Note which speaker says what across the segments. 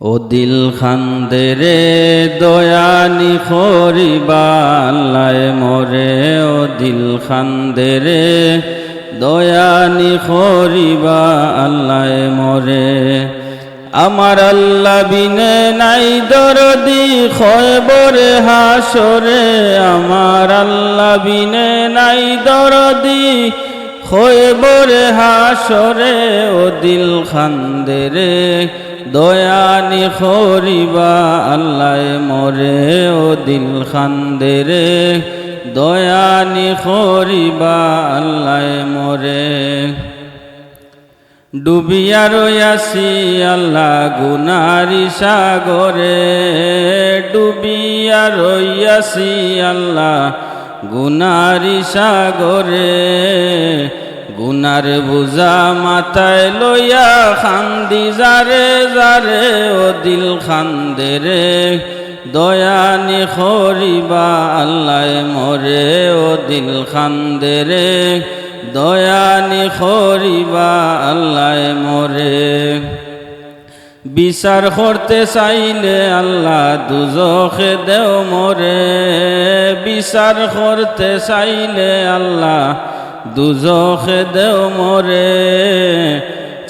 Speaker 1: ও দিল খান্দে রে দয়ানি খরিবা আল্লাহ মরে, ও দিল খান্দে রে দয়ানি খরিবা আল্লাহ মরে। আমার আল্লাহ বিনে নাই দরদি খয়বরে হাসরে, আমার আল্লাহ বিনে নাই দরদি খয়বরে হাসরে, ও দিল খান্দে রে দয়ানি খরিবা আল্লাহ মরে ও দিল খান্দে রে। দয়ানি খরিবা আল্লাহ মরে। ডুবিয়া রয়াসি আল্লাহ গুনারি সাগরে। ডুবিয়া রয়াসি আল্লাহ গুনারি সাগরে। গুনার বুঝা মাথায় লইয়া খান্দি যারে যারে, ও দিল খান্দে রে। দয়ানি খরিবা আল্লাহ মরে, ও দিল খান্দে রে। দয়ানি খরিবা আল্লাহ মরে। বিচার করতে চাইলে আল্লাহ দুজখে দেও মরে। বিচার করতে চাইলে আল্লাহ দুজখে দেও মরে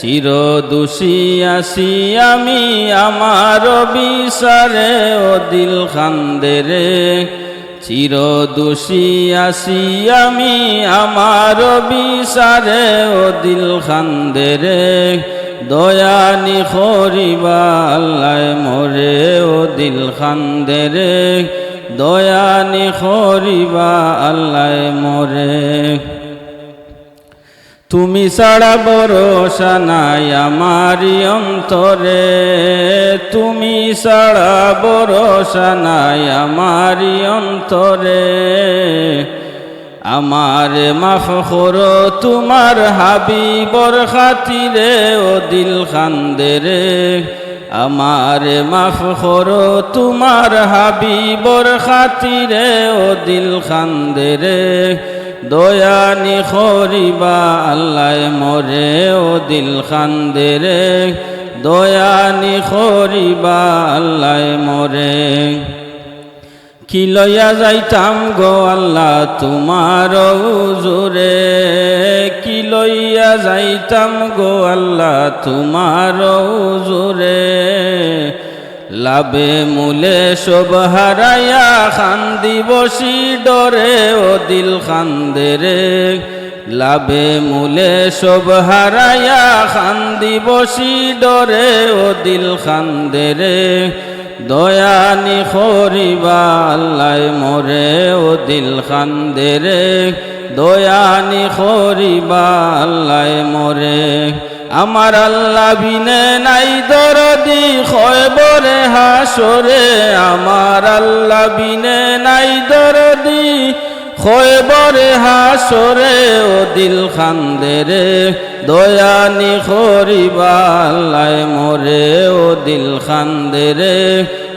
Speaker 1: চির দোষী আসি আমি আমার বিচারে ও দিল খান্দে রে। চির দোষী আসি আমি আমার বিচারে ও দিল খান্দে রে। দয়ানি খরিবা আল্লাহ মরে, ও দিল খান্দে রে। দয়ানি খরিবা আল্লাহ মরে। তুমি ছাড়া ভরসা নাই আমারি অন্তরে। তুমি ছাড়া ভরসা নাই আমারি অন্তরে। আমার মাফ করো তোমার হাবিবর খাতিরে ও দিল খান্দে রে আমার মাফ করো তোমার হাবিবর খাতিরে ও দিল খান্দে রে দয়ানি খরিবা আল্লাহ মরে ও দিল খান্দে রে দয়ানি খরিবা আল্লাহ মরে। কি লইয়া যাইতাম গো আল্লাহ তোমার জোরে কি লইয়া যাইতাম গো আল্লাহ তোমার জোরে লাভে মূলে সব হারাইয়া খান্দি বসি ডরে ও দিল খান্দে রে। লাভে মূলে সব হারাইয়া খান্দি বসি ডরে ও দিল খান্দে রে। দয়ানি খরিবা আল্লাহ মরে ও দিল খান্দে রে। দয়ানি খরিবা আল্লাহ মরে। আমার আল্লাহ বিনে নাই দরদি খয়বরে হাসরে। আমার আল্লাহ বিনে নাই দরদি খয়বরে হাসরে। ও দিল খান্দে রে দয়ানি খরিবা আল্লাহ মরে। ও দিল খান্দে রে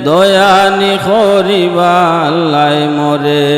Speaker 1: দয়ানি খরিবা আল্লাহ মরে।